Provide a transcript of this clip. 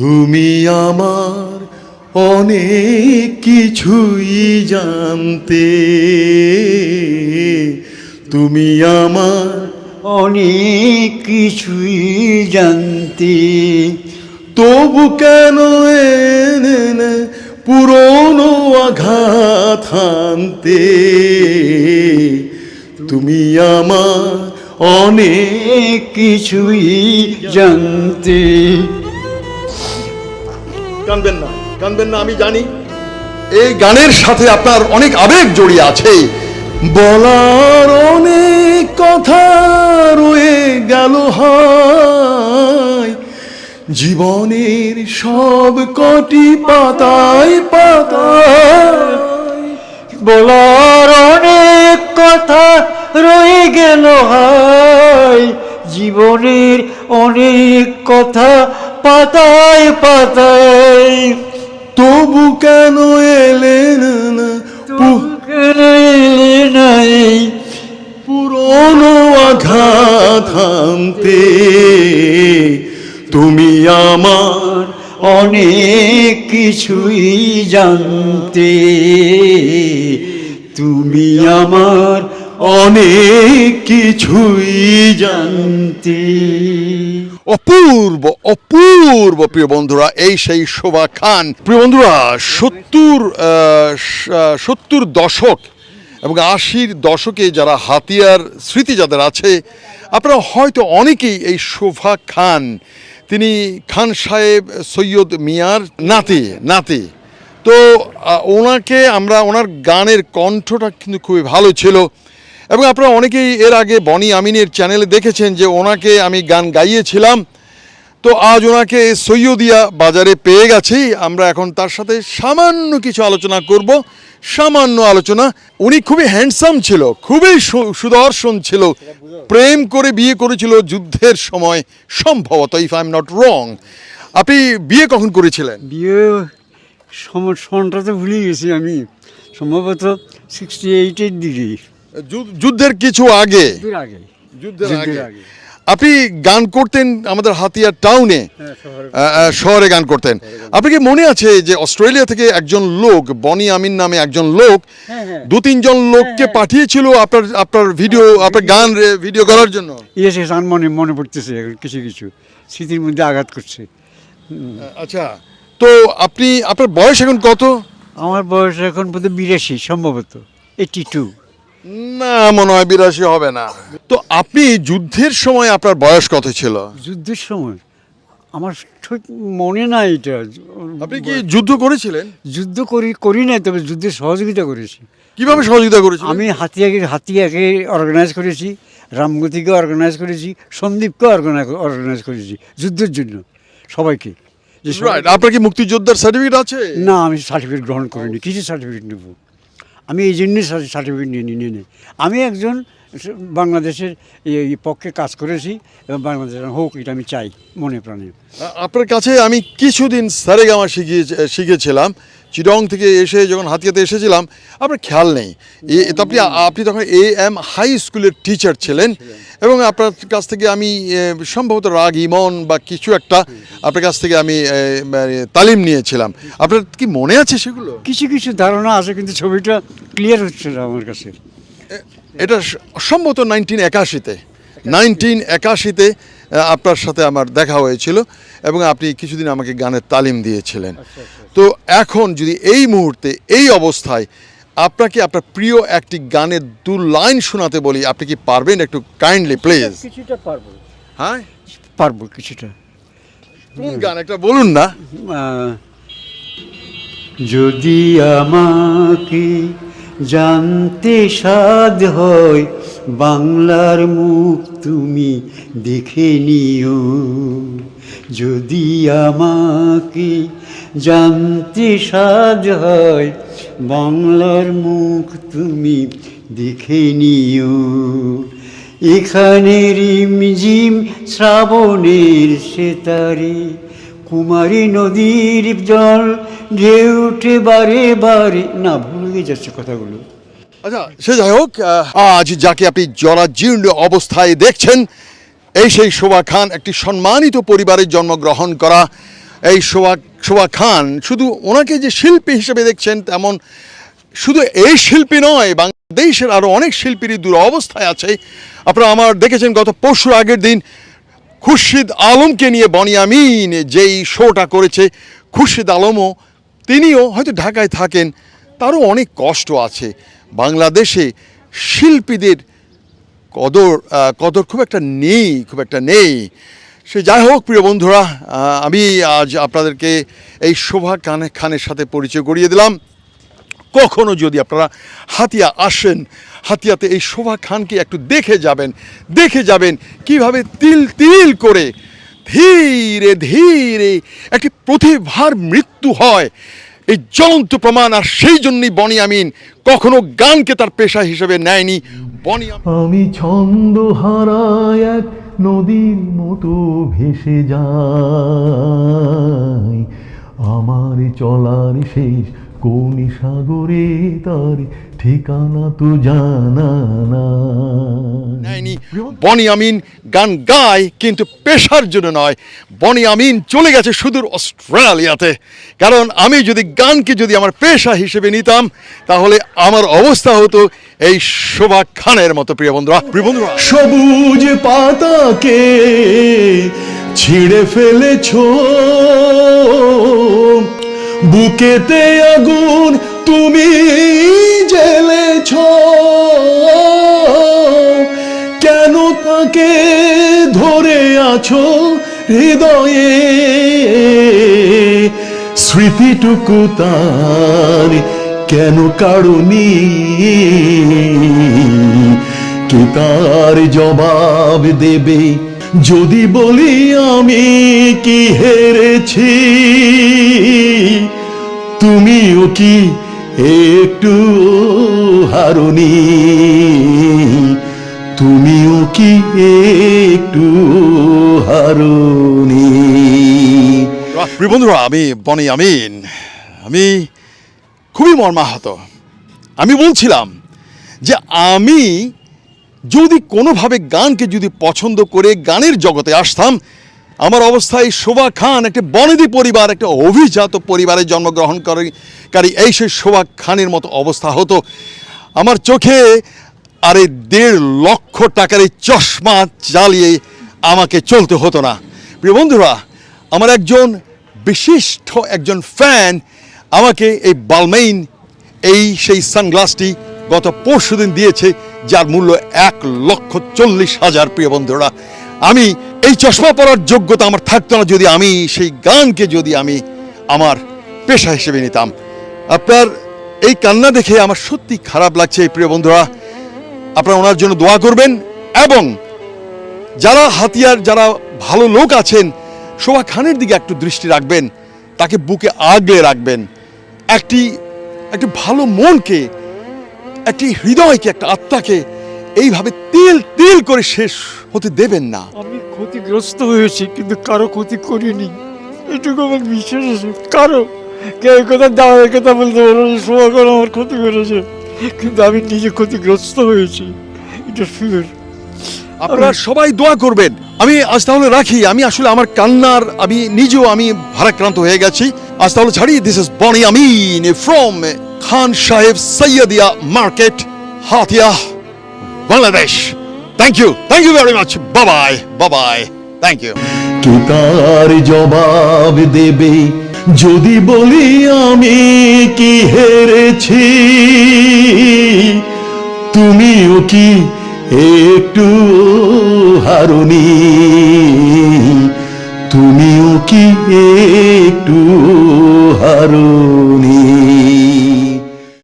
তুমি আমার অনেক কিছুই জানতে। তুমি আমার অনেক কিছুই জানতে। তবু কেন পুরনো আঘাত হানতে? তুমি আমার অনেক কিছুই জানতে। কানবেন না কানবেন না, আমি জানি। এই গানের সাথে আপনার অনেক আবেগ জড়িয়ে আছে। বলার অনেক কথা রয়ে গেল হয়। জীবনের সব কটি পাতায় পাতায়। বলার অনেক কথা রয়ে গেল হাই জীবনের অনেক কথা পাতায় পাতায় তবু কেন এলেন না? এলে নাই? পুরনো আঘাত হানতে তুমি আমার অনেক কিছুই জানতে। তুমি আমার অনেক কিছুই জান জানতে। অপূর্ব অপূর্ব প্রিয় বন্ধুরা, এই সেই শোভা খান। প্রিয় বন্ধুরা, সত্তর সত্তর দশক এবং আশির দশকে যারা হাতিয়ার স্মৃতি যাদের আছে, আপনারা হয়তো অনেকেই এই শোভা খান। তিনি খান সাহেব সৈয়দ মিয়ার নাতি নাতি। তো ওনাকে আমরা, ওনার গানের কণ্ঠটা কিন্তু খুবই ভালো ছিল। এবং আপনারা অনেকেই এর আগে বনি আমিনের চ্যানেলে দেখেছেন যে ওনাকে আমি গান গাইয়েছিলাম। তো আজ ওনাকে সৈয়দিয়া বাজারে পেয়ে গেছি। আমরা এখন তার সাথে সামান্য কিছু আলোচনা করব। সামান্য আলোচনা। উনি খুবই হ্যান্ডসাম ছিল, খুবই সুদর্শন ছিল। প্রেম করে বিয়ে করেছিল যুদ্ধের সময়। সম্ভবত if I am not wrong আপনি বিয়ে কখন করেছিলেন? বিয়ে সনটা তো ভুলে গেছি আমি। সম্ভবত সিক্সটি এইটের যুদ্ধ- যুদ্ধের কিছু আগে? যুদ্ধের আগে। আপনি গান করতেন আমাদের হাতিয়ার টাউনে? হ্যাঁ, শহরে। গান করতেন। আপনি কি মনে আছে যে অস্ট্রেলিয়া থেকে একজন লোক বনি আমিন নামে একজন লোক হ্যাঁ, হ্যাঁ। দু তিনজন লোককে পাঠিয়েছিল আপনার আপনার ভিডিও আপনার গান ভিডিও করার জন্য? ইয়েছে গান মনে মনে পড়তেছে কিছু কিছু। স্মৃতির মধ্যে আঘাত করছে। আচ্ছা। তো আপনি আপনার বয়স এখন কত? আমার বয়স এখন বোধ বিরাশি সম্ভবত। এইটি টু না মনে হয় বিরাশি হবে না। তো আপনি যুদ্ধের সময় আপনার বয়স কত ছিল? যুদ্ধের সময়? আমার ঠিক মনে নাই এটা। আপনি কি যুদ্ধ করেছিলেন? যুদ্ধ করি করি নাই তবে যুদ্ধের সহযোগিতা করেছি। কীভাবে সহযোগিতা করেছি আমি হাতিয়াকে হাতিয়াকে অর্গানাইজ করেছি রামগতিকে অর্গানাইজ করেছি সন্দীপকে অর্গানাইজ করেছি যুদ্ধের জন্য সবাইকে। আপনার কি মুক্তিযোদ্ধার সার্টিফিকেট আছে? না আমি সার্টিফিকেট গ্রহণ করিনি। কিছু সার্টিফিকেট নেব? আমি এই জন্যই সার্টিফিকেট নিয়ে নিয়ে নিই আমি একজন বাংলাদেশের পক্ষে কাজ করেছি এবং বাংলাদেশের হোক, এটা আমি চাই মনে প্রাণে। আপনার কাছে আমি কিছুদিন সারেগামা শিখিয়ে শিখেছিলাম। চিরং থেকে এসে যখন হাতিয়াতে এসেছিলাম আপনার খেয়াল নেই। আপনি আপনি তখন এ এম হাই স্কুলের টিচার ছিলেন এবং আপনার কাছ থেকে আমি সম্ভবত রাগ ইমন বা কিছু একটা আপনার কাছ থেকে আমি মানে, তালিম নিয়েছিলাম। আপনার কি মনে আছে সেগুলো? কিছু কিছু ধারণা আছে কিন্তু ছবিটা ক্লিয়ার হচ্ছে না আমার কাছে। এটা সম্ভবত নাইনটিন একাশিতে। নাইনটিন একাশিতে আপনার সাথে আমার দেখা হয়েছিল এবং আপনি কিছুদিন আমাকে গানের তালিম দিয়েছিলেন। তো এখন যদি এই মুহূর্তে এই অবস্থায় আপনাকে আপনার প্রিয় একটি গানের দু লাইন শোনাতে বলি আপনি কি পারবেন একটু কাইন্ডলি প্লিজ কিছুটা পারব। হ্যাঁ? পারব কিছুটা। কোন গান একটা বলুন না। যদি আমাকে জানতে সাধ হয় বাংলার মুখ তুমি দেখে নিও। যদি আমাকে জানতে সাজ হয়, বাংলার মুখ তুমি দেখে নিও। এখানে রিমঝিম শ্রাবণের সেতারে, কুমারী নদীর জল ঢেউ উঠে বারে বারে না, ভুলে যাচ্ছে কথাগুলো। আচ্ছা সে যাই হোক আজ যাকে আপনি জরাজীর্ণ অবস্থায় দেখছেন, এই সেই শোভা খান, একটি সম্মানিত পরিবারের জন্মগ্রহণ করা, এই শোভা শোভা খান শুধু ওনাকে যে শিল্পী হিসেবে দেখছেন তেমন শুধু এই শিল্পী নয়, বাংলাদেশের আরও অনেক শিল্পীরই দুরবস্থায় আছে। আপনারা আমার দেখেছেন গত পরশু আগের দিন খুরশিদ আলমকে নিয়ে বনিয়ামিন যেই শোটা করেছে, খুরশিদ আলমও তিনিও হয়তো ঢাকায় থাকেন, তারও অনেক কষ্ট আছে। বাংলাদেশে শিল্পীদের কদর কদর খুব একটা নেই, খুব একটা নেই। সে যাই হোক, প্রিয় বন্ধুরা আমি আজ আপনাদেরকে এই শোভা খানে খানের সাথে পরিচয় করিয়ে দিলাম। কখনো যদি আপনারা হাতিয়া আসেন, হাতিয়াতে এই শোভা খানকে একটু দেখে যাবেন দেখে যাবেন কীভাবে তিল তিল করে ধীরে ধীরে একটি প্রতিভার মৃত্যু হয়। এই জ্বলন্ত প্রমাণ আর সেই জন্যই বনি আমিন কখনো গানকে তার পেশা হিসেবে নেয়নি। বনি আমি ছন্দ হারায় এক নদীর মতো ভেসে যাই। আমার চলার শেষ কোন সাগরে তার ঠিকানা তো জানা নেয়নি। বনি আমিন গান গায় কিন্তু পেশার জন্য নয়। বনি আমিন চলে গেছে সুদূর অস্ট্রেলিয়াতে। কারণ আমি যদি গানকে যদি আমার পেশা হিসেবে নিতাম তাহলে আমার অবস্থা হতো এই শোভা খানের মতো প্রিয় বন্ধুরা। প্রিয় বন্ধুরা। সবুজ পাতাকে ছিঁড়ে ফেলেছ। বুকেতে আগুন তুমি জেলেছ। কেন তাকে ধরে আছো হৃদয়ে? স্মৃতিটুকু তার কেন কারণী কে তার জবাব দেবে? যদি বলি আমি কি হেরেছি? তুমিও কি একটু হারুনি, তুমিও কি একটু হারুনি? বন্ধুরা, আমি বনি আমিন। আমি খুবই মর্মাহত। আমি বলছিলাম যে আমি যদি কোনোভাবে গানকে যদি পছন্দ করে গানের জগতে আসতাম আমার অবস্থায় শোভা খান, একটা বনেদি পরিবার, একটা অভিজাত পরিবারে জন্মগ্রহণ করে- এই সেই শোভা খানের মতো অবস্থা হতো। আমার চোখে আরে দেড় লক্ষ টাকার এই চশমা চালিয়ে আমাকে চলতে হতো না। প্রিয় বন্ধুরা, আমার একজন বিশিষ্ট একজন ফ্যান আমাকে এই বালমেইন এই সেই সানগ্লাসটি গত পরশু দিন দিয়েছে, যার মূল্য এক লক্ষ চল্লিশ হাজার, প্রিয় বন্ধুরা। আমি এই চশমা পরার যোগ্যতা আমার থাকতো না যদি আমি সেই গানকে যদি আমি আমার পেশা হিসেবে নিতাম। আপনার এই কান্না দেখে আমার সত্যি খারাপ লাগছে এই প্রিয় বন্ধুরা। আপনারা ওনার জন্য দোয়া করবেন এবং যারা হাতিয়ার, যারা ভালো লোক আছেন, শোভা খানের দিকে একটু দৃষ্টি রাখবেন, তাকে বুকে আগলে রাখবেন। একটি একটি ভালো মনকে, একটি হৃদয়কে, একটা আত্মাকে এইভাবে তিল তিল করে শেষ হতে দেবেন না। আমি ক্ষতিগ্রস্ত হয়েছি কিন্তু কারও ক্ষতি করিনি। এটুকু আমার বিশ্বাস আছে। কারও কেউ কথা দাওয়ার কথা বলতে পারো করে আমার ক্ষতি করেছে কিন্তু আমি নিজে ক্ষতিগ্রস্ত হয়েছি। এটা ফির আপনারা সবাই দোয়া করবেন। আমি আজ তাহলে রাখি। আমি আসলে আমার কান্নার আমি নিজেও আমি ভারাক্রান্ত হয়ে গেছি। আজ তাহলে ছাড়ি। দিস ইজ বনি Amin from Khan Saheb Saidia market Hatiya Bangladesh thank you thank you very much Babai Babai thank you কে তার জবাব দেবে? যদি বলি আমি কি হেরেছি? তুমিও কি একটু হারুনি? তুমিও কি একটু হারুনি?